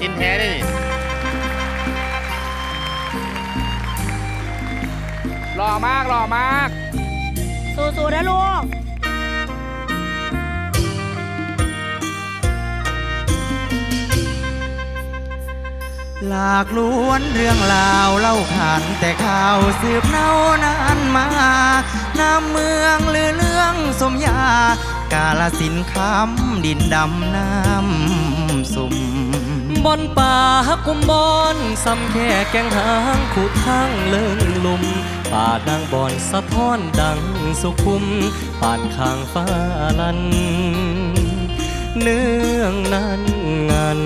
เนี่ยกาลสินธุ์แท้ได้นี่หล่อมากหล่อมาก สู้ๆนะลูก หลากล้วนเรื่องราวเล่าขานแต่ข่าวสืบเน่านานมา น้ำเมืองลือเรื่องสมยา กาลสินธุ์คำดินดำน้ำสุ่ม บอนป่าฮักกุมบอนซ้ำแค่แกงหางขุดทางเลิงลุม ป่านางบอนสะท้อนดังสุขุม ป่านข้างฟ้าลัน เนื่องนั้นงาน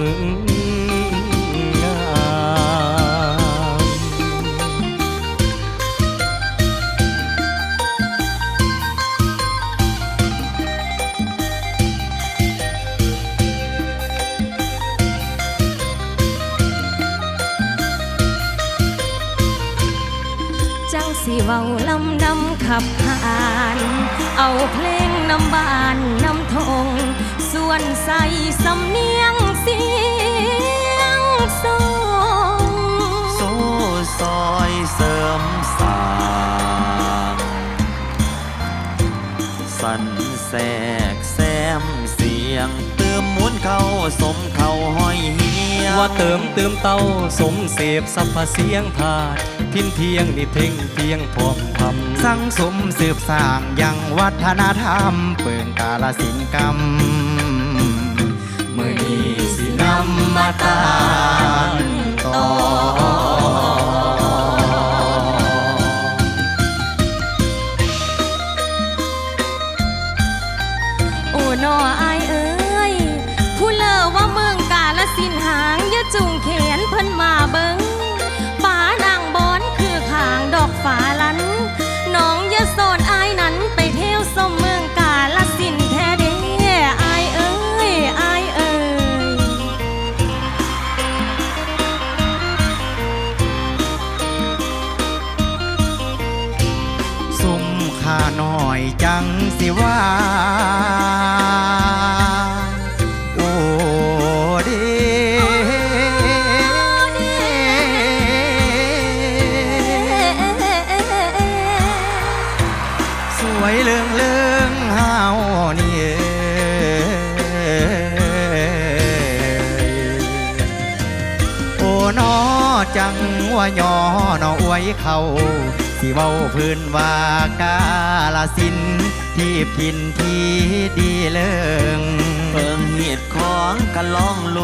ขับผ่าน เอาเพลงนำบานนำทง ส่วนใส่สำเนียงเสียงทรงโซ่ซอยเสริมสร้า สันแสกแซมเสียง เติมมุนเขาสมเขาห้อยเฮียว่าเติมเติมเต้าสมเสพสัพพเสียงทาดพินเพียงนี่เพ่งเพียงพร้อมทำสังสมสืบสร้างยังวัฒนธรรม เปิงกาลสินกรรมมือนี้สินำมาตานต่อ นออายเอ้ยผู้เลอว่าเมืองกาลสินหางย่าจุงแขนเพิ่นมา จังว่ายอนออวยเขาสิเว้าพื้นว่ากาลสินธุ์ที่พินที่ดีเลิงเปิงเหตุของกันล่องล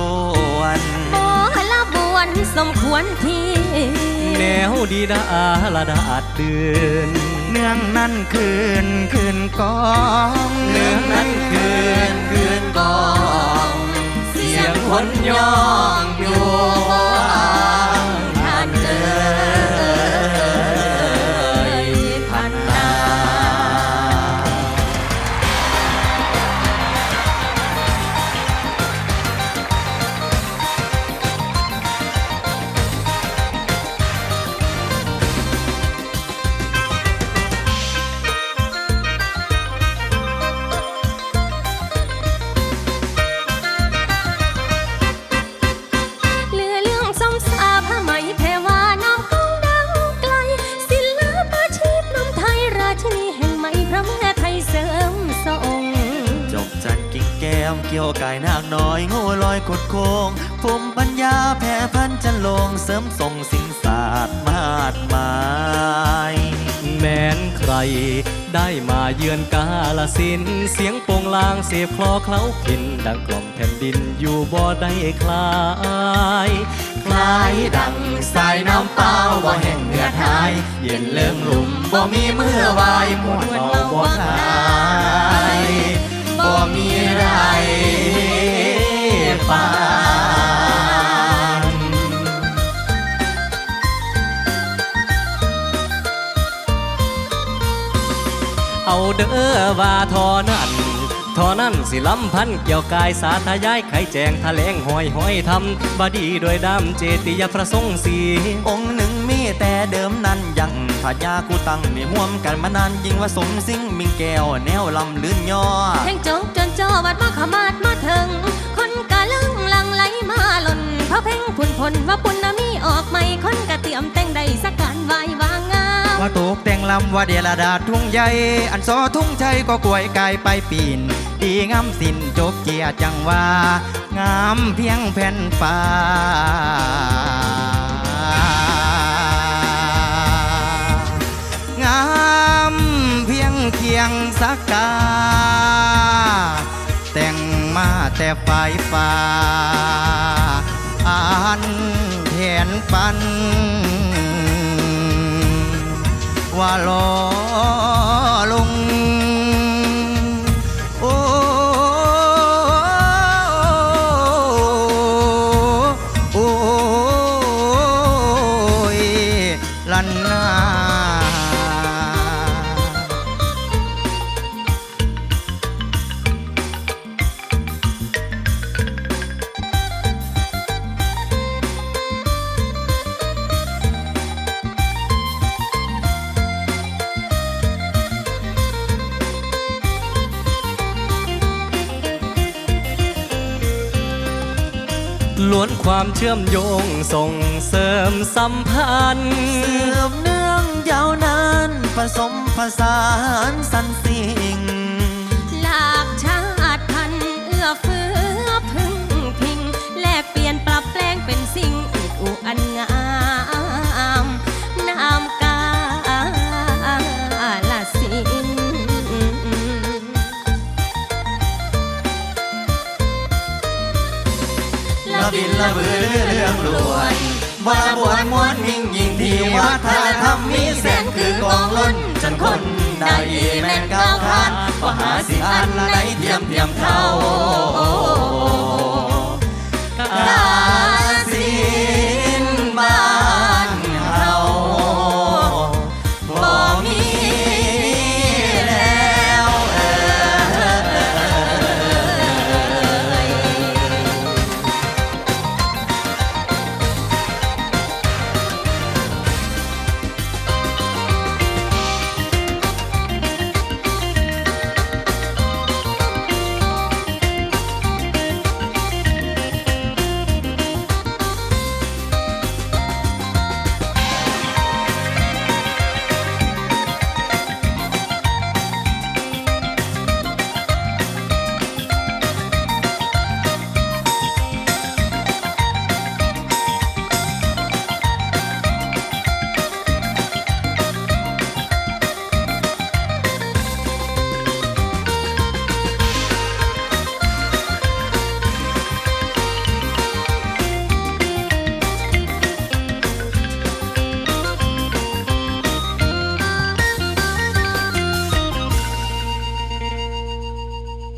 วนบ่ละบวนสมควรที่แนวดีดาละดาดเดือนเนื่องนั้นคืนคืนกองเนื่องนั้นคืนคืนกอง เสียงคนย่องอยู่ มเกี่ยวกายนางน้อยโง่ลอยกดโคงผมปัญญาแผ่พันจันลงเสริมทรงสิงศาสตร์มาดหมายแม้นใครได้มาเยือนกาลสินธุ์เสียงโปงลางเสียบคลอเคล้าพิน ดังกล่อมแผ่นดินอยู่บ่ได้คลาย คล้ายดังสายน้ำเปล่าบ่แห่งเหือดหาย เย็นเลื่องหลุมบ่มีมือวายม เอ้อว่าทอนั้นทอนั้นสิลำพันเกี่ยวกายสาธยายไขแจงทะเลงหอยหอยทำบดีโดยดำเจติยประสงสีองค์หนึ่งมีแต่เดิมนั้นยังพญากูตั้งในห่วมกันมานานยิ่งว่าสมสิ่งมิงแก้วแนวลำลื่นย่อแห่งจงจนจอวัดมาขมาดมาถึง คนกะลึงลังไหลคนพระเพ่งพุ่นพลว่าปุณณมีออกใหม่คนกะเตรียมแต่งใดสักการไหววางงาม ว่าตกแต่งลำว่าเดียระดาทุ่งใหญ่ อันซอทุ่งใจก็กลวยกายไปปีน ดีงามสินจบเจียจังว่างามเพียงแผ่นฟ้างามเพียงเคียงสักกา แต่งมาแต่ปลายฟ้าอันแทนปัน ว่าหลอ ความเชื่อมโยงส่งเสริมสัมพันธ์สืบเนื่องยาวนานผสมผสานสันสิ่ง หลากชาติพันธุ์เอื้อเฟื้อพึ่งพิง แลกเปลี่ยนปรับแปลงเป็นสิ่งอุดอุอันงาม งที่วัฒนธรรมมีแสนคือกองล้นจนคนได้แม่นก้าวขานว่าหาสิอันละใดเทียมเทียมเท่า